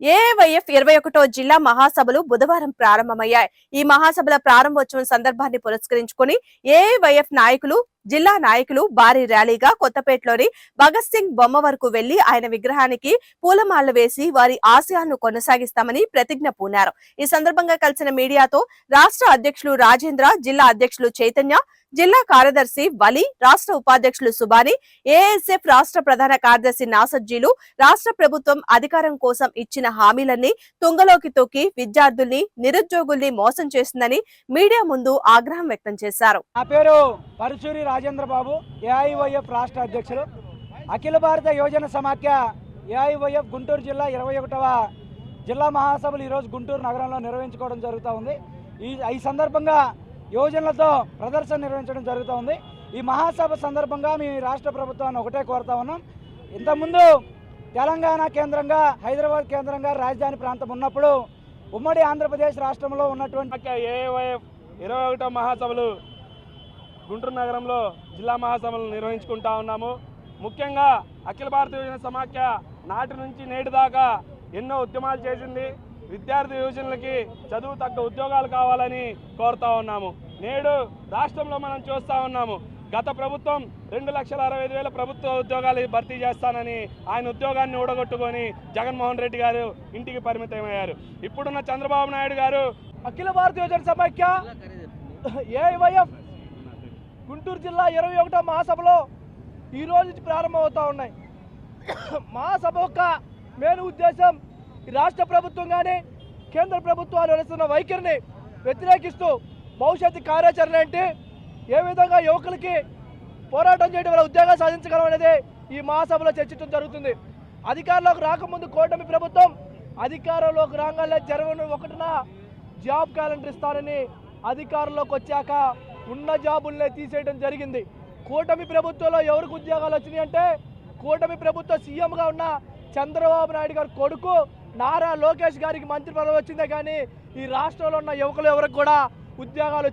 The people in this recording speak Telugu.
ఇరవై ఒకటో జిల్లా మహాసభలు బుధవారం ప్రారంభమయ్యాయి. ఈ మహాసభల ప్రారంభోత్సవం సందర్భాన్ని పురస్కరించుకుని ఏఐవైఎఫ్ నాయకులు జిల్లా నాయకులు భారీ ర్యాలీగా కొత్తపేటలోని భగత్ సింగ్ బొమ్మ వరకు వెళ్ళి ఆయన విగ్రహానికి పూలమాలలు వేసి వారి ఆశయాలను కొనసాగిస్తామని ప్రతిజ్ఞ పూనారు. ఈ సందర్భంగా కలిసిన మీడియాతో రాష్ట్ర అధ్యక్షులు రాజేంద్ర జిల్లా అధ్యక్షులు చైతన్య జిల్లా కార్యదర్శి వలి రాష్ట్ర ఉపాధ్యక్షులు సుబాని ఏఎస్ఎఫ్ రాష్ట్ర ప్రధాన కార్యదర్శి నాసర్జీలు రాష్ట్ర ప్రభుత్వం అధికారం కోసం ఇచ్చిన హామీలన్నీ తుంగలోకి తొక్కి విద్యార్థుల్ని నిరుద్యోగుల్ని మోసం చేసిందని మీడియా ముందు ఆగ్రహం వ్యక్తం చేశారు. నా పేరు పరుచూరి రాజేంద్ర బాబు రాష్ట్ర అధ్యక్షులు. అఖిల భారత యోజన సమాఖ్య ఏఐవైఎఫ్ గుంటూరు జిల్లా ఇరవై ఒకటవ జిల్లా మహాసభలు ఈరోజు గుంటూరు నగరంలో నిర్వహించుకోవడం జరుగుతూ ఉంది. ఈ ఈ సందర్భంగా యోజనలతో ప్రదర్శన నిర్వహించడం జరుగుతూ ఉంది. ఈ మహాసభ సందర్భంగా మీ రాష్ట్ర ప్రభుత్వాన్ని ఒకటే కోరుతా ఉన్నాం. ఇంతకుముందు తెలంగాణ కేంద్రంగా హైదరాబాద్ కేంద్రంగా రాజధాని ప్రాంతం ఉన్నప్పుడు ఉమ్మడి ఆంధ్రప్రదేశ్ రాష్ట్రంలో ఉన్నటువంటి ఏఐవైఎఫ్ ఇరవై ఒకటో మహాసభలు గుంటూరు నగరంలో జిల్లా మహాసభలు నిర్వహించుకుంటా ఉన్నాము. ముఖ్యంగా అఖిల భారత యువజన సమాఖ్య నాటి నుంచి నేటి దాకా ఎన్నో ఉద్యమాలు చేసింది. విద్యార్థి యువజనులకి చదువు తగ్గ ఉద్యోగాలు కావాలని కోరుతా ఉన్నాము. నేడు రాష్ట్రంలో మనం చూస్తూ ఉన్నాము. గత ప్రభుత్వం రెండు లక్షల అరవై ఐదు వేల ప్రభుత్వ ఉద్యోగాలు భర్తీ చేస్తానని ఆయన ఉద్యోగాన్ని ఊడగొట్టుకొని జగన్మోహన్ రెడ్డి గారు ఇంటికి పరిమితమయ్యారు. ఇప్పుడున్న చంద్రబాబు నాయుడు గారు అఖిల భారత యోజన సమైక్య ఏఐవైఎఫ్ గుంటూరు జిల్లా ఇరవై ఒకటో మహాసభలో ఈ రోజు ప్రారంభమవుతా ఉన్నాయి. మహాసభ యొక్క మెయిన్ ఉద్దేశం ఈ రాష్ట్ర ప్రభుత్వం కానీ కేంద్ర ప్రభుత్వాలు నడుస్తున్న వైఖరిని వ్యతిరేకిస్తూ భవిష్యత్తు కార్యాచరణ ఏంటి? ఏ విధంగా యువకులకి పోరాటం చేయడం వల్ల ఉద్యోగాలు సాధించగలం అనేది ఈ మహాసభలో చర్చించడం జరుగుతుంది. అధికారంలోకి రాకముందు కూటమి ప్రభుత్వం అధికారంలోకి రాగానే జరగని ఒకటిన జాబ్ క్యాలెండర్ ఇస్తారని అధికారంలోకి వచ్చాక ఉన్న జాబుల్నే తీసేయడం జరిగింది. కూటమి ప్రభుత్వంలో ఎవరికి ఉద్యోగాలు వచ్చినాయి అంటే కూటమి ప్రభుత్వ సీఎంగా ఉన్న చంద్రబాబు నాయుడు గారి కొడుకు నారా లోకేష్ గారికి మంత్రి పదవి వచ్చిందే కానీ ఈ రాష్ట్రంలో ఉన్న యువకులు ఎవరికి కూడా ఉద్యోగాలు